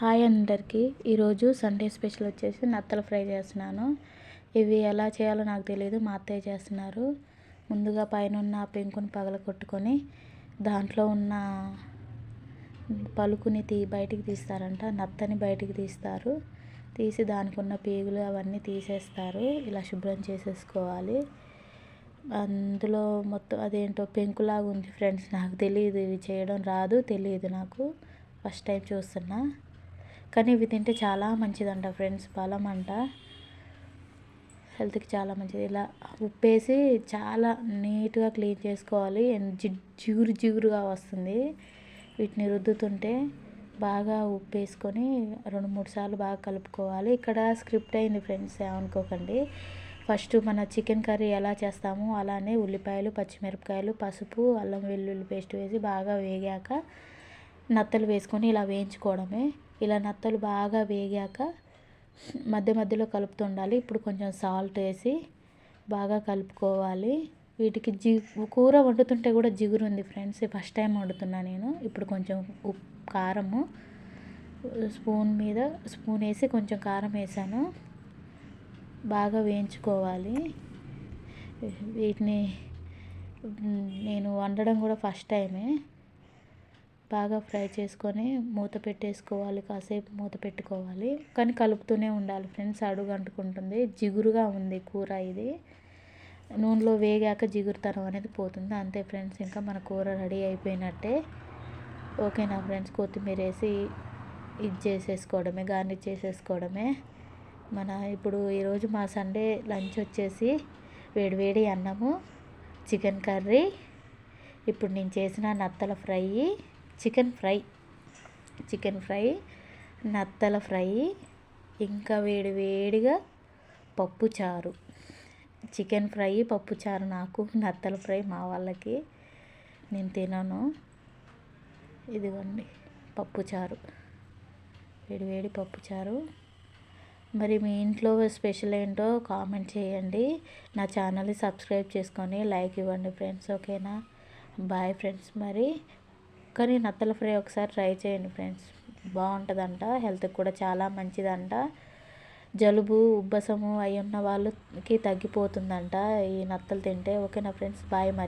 Hi అందరికీ. ఈరోజు Sunday special వచ్చేసి నత్తలు ఫ్రై చేస్తున్నాను. ఇవి ఎలా చేయాలో నాకు తెలియదు మా అత్తయ్య చేస్తున్నారు. ముందుగా పైన ఉన్న పెంకుని పగల కొట్టుకొని దాంట్లో ఉన్న పలుకుని తీ బయటికి తీస్తారంట. నత్తని బయటికి తీస్తారు. తీసి దానికి ఉన్న పేగులు అవన్నీ తీసేస్తారు. ఇలా శుభ్రం చేసేసుకోవాలి. అందులో మొత్తం అదేంటో పెంకులాగా ఉంది ఫ్రెండ్స్. నాకు తెలియదు ఇవి చేయడం రాదు తెలియదు నాకు. ఫస్ట్ టైం చూస్తున్నా. కానీ ఇవి తింటే చాలా మంచిదంట ఫ్రెండ్స్. బలం అంట. హెల్త్కి చాలా మంచిది. ఇలా ఉప్పేసి చాలా నీట్గా క్లీన్ చేసుకోవాలి. జిగురు జిగురుగా వస్తుంది. వీటిని రుద్దుతుంటే బాగా ఉప్పు వేసుకొని రెండు మూడు సార్లు బాగా కలుపుకోవాలి. ఇక్కడ స్క్రిప్ట్ అయింది ఫ్రెండ్స్ ఏమనుకోకండి. ఫస్ట్ మన చికెన్ కర్రీ ఎలా చేస్తామో అలానే ఉల్లిపాయలు పచ్చిమిరపకాయలు పసుపు అల్లం వెల్లుల్లి పేస్ట్ వేసి బాగా వేగాక నత్తలు వేసుకొని ఇలా వేయించుకోవడమే. ఇలా నత్తలు బాగా వేగాక మధ్య మధ్యలో కలుపుతుండాలి. ఇప్పుడు కొంచెం సాల్ట్ వేసి బాగా కలుపుకోవాలి. వీటికి జి కూర వండుతుంటే కూడా జిగురు ఉంది ఫ్రెండ్స్. ఫస్ట్ టైం వండుతున్నా నేను. ఇప్పుడు కొంచెం ఉప్పు కారము స్పూన్ మీద స్పూన్ వేసి కొంచెం కారం వేసాను. బాగా వేయించుకోవాలి. వీటిని నేను వండడం కూడా ఫస్ట్ టైమే. బాగా ఫ్రై చేసుకొని మూత పెట్టేసుకోవాలి కాసేపు మూత పెట్టుకోవాలి. కానీ కలుపుతూనే ఉండాలి ఫ్రెండ్స్ అడుగు అంటుకుంటుంది. జిగురుగా ఉంది కూర ఇది. నూనెలో వేగాక జిగురుతనం అనేది పోతుంది. అంతే ఫ్రెండ్స్ ఇంకా మన కూర రెడీ అయిపోయినట్టే. ఓకేనా ఫ్రెండ్స్ కొత్తిమీర వేసి ఇది చేసేసుకోవడమే గార్నిష్ చేసేసుకోవడమే. మన ఇప్పుడు ఈరోజు మా సండే లంచ్ వచ్చేసి వేడివేడి అన్నము చికెన్ కర్రీ. ఇప్పుడు నేను చేసిన నత్తల fry. Chicken fry. Chicken fry నత్తల fry ఇంకా వేడి వేడిగా పప్పుచారు చికెన్ ఫ్రై పప్పుచారు నాకు నత్తల ఫ్రై మా వాళ్ళకి నేను తినను. ఇదిగోండి పప్పుచారు వేడివేడి పప్పుచారు మరి మీ ఇంట్లో స్పెషల్ ఏంటో కామెంట్ చేయండి. నా ఛానల్ని సబ్స్క్రైబ్ చేసుకొని లైక్ ఇవ్వండి ఫ్రెండ్స్ ఓకేనా? బాయ్ ఫ్రెండ్స్ మరి. కానీ నత్తల ఫ్రై ఒకసారి ట్రై చేయండి ఫ్రెండ్స్. బాగుంటుందంట హెల్త్కి కూడా చాలా మంచిదంట. జలుబు ఉబ్బసము అయి ఉన్న వాళ్ళకి తగ్గిపోతుందంట ఈ నత్తలు తింటే. ఓకేనా ఫ్రెండ్స్? బాయ్ మరి.